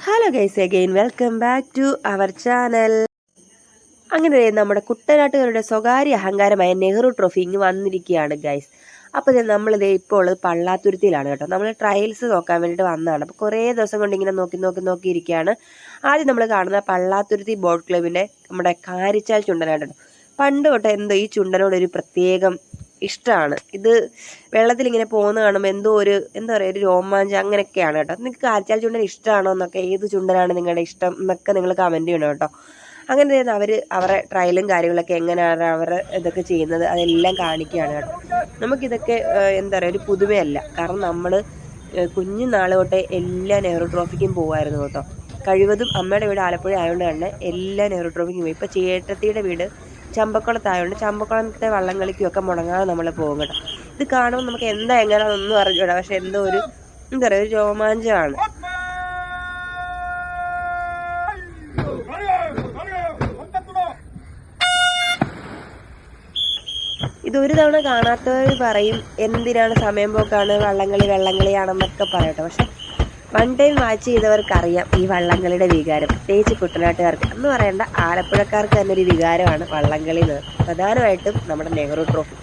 Hello guys again welcome back to our channel അങ്ങനെ നമ്മുടെ കുട്ടനാട്ടുകാരുടെ സ്വകാര്യ അഹങ്കാരമായ നെഹ്റു ട്രോഫി ഇങ്ങ് വന്നിരിക്കുകയാണ് ഗൈസ് അപ്പോൾ നമ്മളിത് ഇപ്പോൾ ഉള്ളത് പള്ളാത്തുരുത്തിയിലാണ് കേട്ടോ. നമ്മൾ ട്രയൽസ് നോക്കാൻ വേണ്ടിയിട്ട് വന്നതാണ്. അപ്പോൾ കുറേ ദിവസം കൊണ്ട് ഇങ്ങനെ നോക്കി നോക്കി നോക്കി ഇരിക്കുകയാണ്. ആദ്യം നമ്മൾ കാണുന്ന പള്ളാത്തുരുത്തി ബോട്ട് ക്ലബിന്റെ നമ്മുടെ കാരിച്ചാൽ ചുണ്ടനാണ് കേട്ടോ പണ്ട് തൊട്ട് എന്തോ ഈ ചുണ്ടനോടൊരു പ്രത്യേകം ഇഷ്ടമാണ് ഇത് വെള്ളത്തിൽ ഇങ്ങനെ പോകുന്ന കാണുമ്പോൾ എന്തോ ഒരു എന്താ പറയുക ഒരു രോമാഞ്ചം അങ്ങനെയൊക്കെയാണ് കേട്ടോ. നിങ്ങൾക്ക് കാറ്റാൽ ചുണ്ടൻ ഇഷ്ടമാണോ എന്നൊക്കെ ഏത് ചുണ്ടനാണ് നിങ്ങളുടെ ഇഷ്ടം എന്നൊക്കെ നിങ്ങൾ കമന്റ് ചെയ്യണം കേട്ടോ. അങ്ങനെ അവർ അവരുടെ ട്രയലും കാര്യങ്ങളൊക്കെ എങ്ങനെയാണ് അവർ ഇതൊക്കെ ചെയ്യുന്നത് അതെല്ലാം കാണിക്കുകയാണ് കേട്ടോ. നമുക്കിതൊക്കെ എന്താ പറയുക ഒരു പുതുമയല്ല. കാരണം നമ്മൾ കുഞ്ഞു നാൾ തൊട്ടേ എല്ലാ നെഹ്റു ട്രോഫിക്കും പോകുമായിരുന്നു കേട്ടോ. കഴിവതും അമ്മയുടെ വീട് ആലപ്പുഴ ആയതുകൊണ്ട് തന്നെ എല്ലാ നെഹ്റു ട്രോഫിക്കും പോയി. ഇപ്പോൾ ചേട്ടത്തിയുടെ വീട് ചമ്പക്കുളത്തായതുകൊണ്ട് ചമ്പക്കുളത്തെ വള്ളംകളിക്കും ഒക്കെ മുടങ്ങാതെ നമ്മൾ പോകും കേട്ടോ. ഇത് കാണുമ്പോൾ നമുക്ക് എന്താ എങ്ങനെയാണെന്നൊന്നും അറിഞ്ഞൂടാ. പക്ഷെ എന്തോ ഒരു എന്താ പറയുക ഒരു രോമാഞ്ചമാണ്. ഇതൊരു തവണ കാണാത്തവർ പറയും എന്തിനാണ് സമയം പോക്കാണ് വള്ളംകളി വെള്ളംകളിയാണെന്നൊക്കെ പറയട്ടെ. പക്ഷെ വൺ ടൈം വാച്ച് ചെയ്തവർക്കറിയാം ഈ വള്ളംകളിയുടെ വികാരം. പ്രത്യേകിച്ച് കുട്ടനാട്ടുകാർക്ക്. എന്ന് പറയേണ്ട ആലപ്പുഴക്കാർക്ക് തന്നെ ഒരു വികാരമാണ് വള്ളംകളി എന്ന്. പ്രധാനമായിട്ടും നമ്മുടെ നെഹ്റു ട്രോഫി.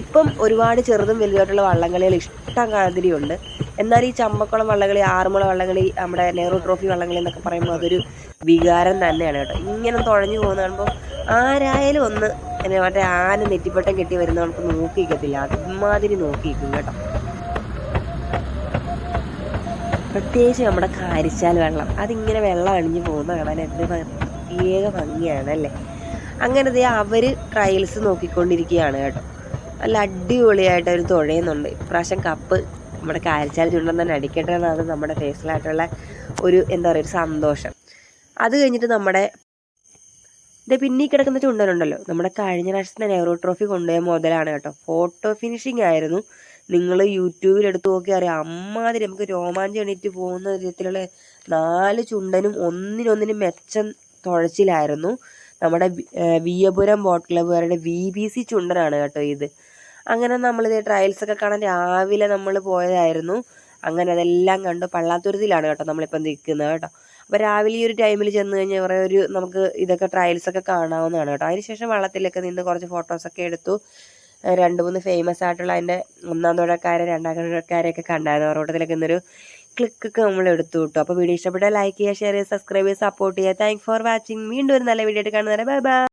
ഇപ്പം ഒരുപാട് ചെറുതും വലുതായിട്ടുള്ള വള്ളംകളികൾ ഇഷ്ടം കാതിരിയുണ്ട് എന്നാൽ ഈ ചമ്പക്കുളം വള്ളംകളി ആറുമുള വള്ളംകളി നമ്മുടെ നെഹ്റു ട്രോഫി വള്ളംകളി എന്നൊക്കെ പറയുമ്പോൾ അതൊരു വികാരം തന്നെയാണ് കേട്ടോ. ഇങ്ങനെ തുഴഞ്ഞു പോകുന്ന കാണുമ്പോൾ ആരായാലും ഒന്ന് മറ്റേ ആന നെറ്റിപ്പട്ടം കെട്ടി വരുന്ന നമുക്ക് നോക്കിക്കത്തില്ല അതുമാതിരി നോക്കിയിരിക്കും കേട്ടോ. പ്രത്യേകിച്ച് നമ്മുടെ കാരിച്ചാൽ വെള്ളം. അതിങ്ങനെ വെള്ളം അണിഞ്ഞു പോകുന്ന കാണാൻ എന്ത് പ്രത്യേക ഭംഗിയാണ് അല്ലേ അങ്ങനെ ദേ അവർ ട്രയൽസ് നോക്കിക്കൊണ്ടിരിക്കുകയാണ് കേട്ടോ. നല്ല അടിപൊളിയായിട്ട് അവർ തുഴയുന്നുണ്ട്. ഇപ്രാവശ്യം കപ്പ് നമ്മുടെ കാരിച്ചാൽ ചുണ്ടൻ തന്നെ അടിക്കട്ടെ എന്നാണ് നമ്മുടെ ഫേസിലായിട്ടുള്ള ഒരു എന്താ പറയുക ഒരു സന്തോഷം. അത് കഴിഞ്ഞിട്ട് നമ്മുടെ ഇത് പിന്നെ ഈ കിടക്കുന്ന ചുണ്ടനുണ്ടല്ലോ. നമ്മുടെ കഴിഞ്ഞ പ്രാവശ്യത്തെ നെഹ്റു ട്രോഫി കൊണ്ടുപോയ മുതലാണ് കേട്ടോ. ഫോട്ടോ ഫിനിഷിംഗ് ആയിരുന്നു. നിങ്ങൾ യൂട്യൂബിൽ എടുത്ത് നോക്കി അറിയാം. അമ്മാതിരി നമുക്ക് രോമാഞ്ചം എണീറ്റ് പോകുന്ന വിധത്തിലുള്ള നാല് ചുണ്ടനും ഒന്നിനൊന്നിനും മെച്ചം തുഴച്ചിലായിരുന്നു നമ്മുടെ വിയപുരം ബോട്ട് ക്ലബ്ബുകാരുടെ വി ബി സി ചുണ്ടനാണ് കേട്ടോ ഇത്. അങ്ങനെ നമ്മളിത് ട്രയൽസൊക്കെ കാണാൻ രാവിലെ നമ്മൾ പോയതായിരുന്നു. അങ്ങനെ അതെല്ലാം കണ്ട് പള്ളാത്തുരുത്തിലാണ് കേട്ടോ നമ്മളിപ്പം നിൽക്കുന്നത് കേട്ടോ. അപ്പോൾ രാവിലെ ഈ ഒരു ടൈമിൽ ചെന്ന് കഴിഞ്ഞാൽ കുറേ ഒരു നമുക്ക് ഇതൊക്കെ ട്രയൽസൊക്കെ കാണാവുന്നതാണ് കേട്ടോ. അതിനുശേഷം വള്ളത്തിലൊക്കെ നിന്ന് കുറച്ച് ഫോട്ടോസൊക്കെ എടുത്തു. രണ്ട് മൂന്ന് ഫേമസ് ആയിട്ടുള്ള അതിന്റെ ഒന്നാം തുടക്കാരെ രണ്ടാം തുടക്കാരെയൊക്കെ കണ്ടായിരുന്നു. ഓരോരുത്തരിലൊക്കെ ഇന്നൊരു ക്ലിക്കൊക്കെ നമ്മൾ എടുത്തു കിട്ടും അപ്പോൾ വീഡിയോ ഇഷ്ടപ്പെട്ടാൽ ലൈക്ക് ചെയ്യുക ഷെയർ ചെയ്യുക സബ്സ്ക്രൈബ് ചെയ്യുക സപ്പോർട്ട് ചെയ്യുക. താങ്ക് ഫോർ വാച്ചിങ് വീണ്ടും ഒരു നല്ല വീഡിയോ ആയിട്ട് കാണുന്നവരെ. Bye bye